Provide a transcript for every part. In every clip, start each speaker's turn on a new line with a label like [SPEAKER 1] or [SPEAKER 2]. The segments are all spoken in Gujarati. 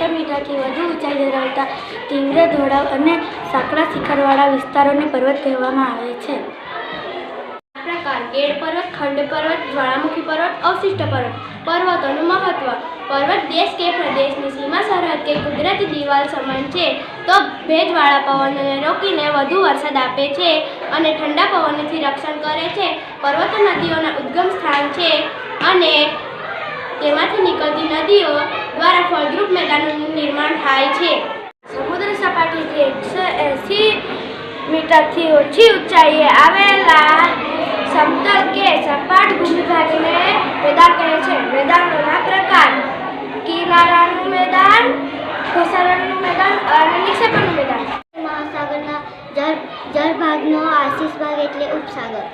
[SPEAKER 1] બસો મીટરથી વધુ ઊંચાઈ ધરાવતા તીવ્ર ઢોળાવ અને સાંકડા શિખરવાળા વિસ્તારોને પર્વત કહેવામાં આવે છે. પ્રકાર કેળ પર્વત, ખંડ પર્વત, જ્વાળામુખી પર્વત, અવશિષ્ટ પર્વત, પર્વતોનું મહત્વ. પર્વત દેશ કે પ્રદેશની સીમા સરહદ કે કુદરતી દિવાલ સમાન છે, તો ભેજવાળા પવનોને રોકીને વધુ વરસાદ આપે છે અને ઠંડા પવનોથી રક્ષણ કરે છે. પર્વતો નદીઓના ઉદ્ગમ સ્થાન છે અને તેમાંથી નીકળતી નદીઓ દ્વારા ફળદ્રુપ મેદાનનું નિર્માણ થાય છે. સમુદ્ર સપાટીથી એકસો એંસી મીટરથી ઓછી ઊંચાઈએ આવેલા સમતલ કે સપાટ ભૂમિભાગને મેદાન કહે છે. મેદાનોના પ્રકાર કિનારાનું મેદાન ઘસારણનું મેદાન અને નિક્ષેપણનું મેદાન.
[SPEAKER 2] મહાસાગરના જળ જળભાગનો આશીષ ભાગ એટલે ઉપસાગર.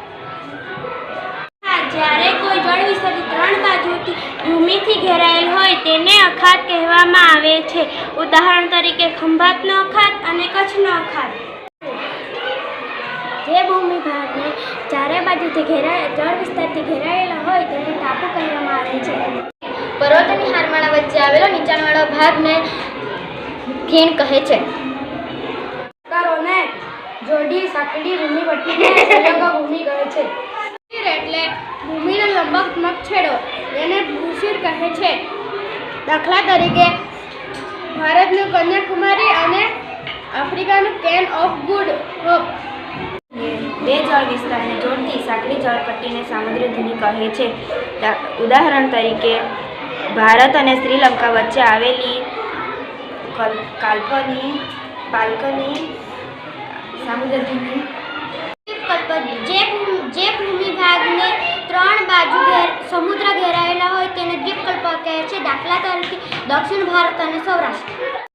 [SPEAKER 1] જ્યારે કોઈ જળ વિસ્તારથી ત્રણ બાજુથી ભૂમિથી ઘેરાયેલ હોય તેને અખાત કહેવામાં આવે છે. ઉદાહરણ તરીકે ખંભાતનો અખાત અને કચ્છનો અખાત. જે ભૂમિ ભાગને ચારે બાજુથી ઘેરાય જળ વિસ્તારથી ઘેરાયેલા હોય તેને ટાપુ કહેવામાં આવે છે.
[SPEAKER 2] પર્વતની હારમાળા વચ્ચે આવેલો નીચાણવાળો ભાગને ખીણ કહે છે.
[SPEAKER 1] જોડી સાંકડી ભૂમિ વટીને ભૂમિ કહે છે. એટલે ભૂમિનો લંબાત્મક છેડો. એને ભૂસિર કહે છે. દાખલા તરીકે, ભારતનું કન્યાકુમારી અને આફ્રિકાનું કેન ઓફ ગુડ હોપ.
[SPEAKER 3] બે જળ વિસ્તારને જોડતી સાંકડી જળપટ્ટીને સામુદ્રધુની કહે છે. ઉદાહરણ તરીકે, ભારત અને શ્રીલંકા વચ્ચે આવેલી કલ- કાલ્પની પાલ્કની સામુદ્રધુની
[SPEAKER 1] दाखला तरीके दक्षिण भारत आणि सौराष्ट्र.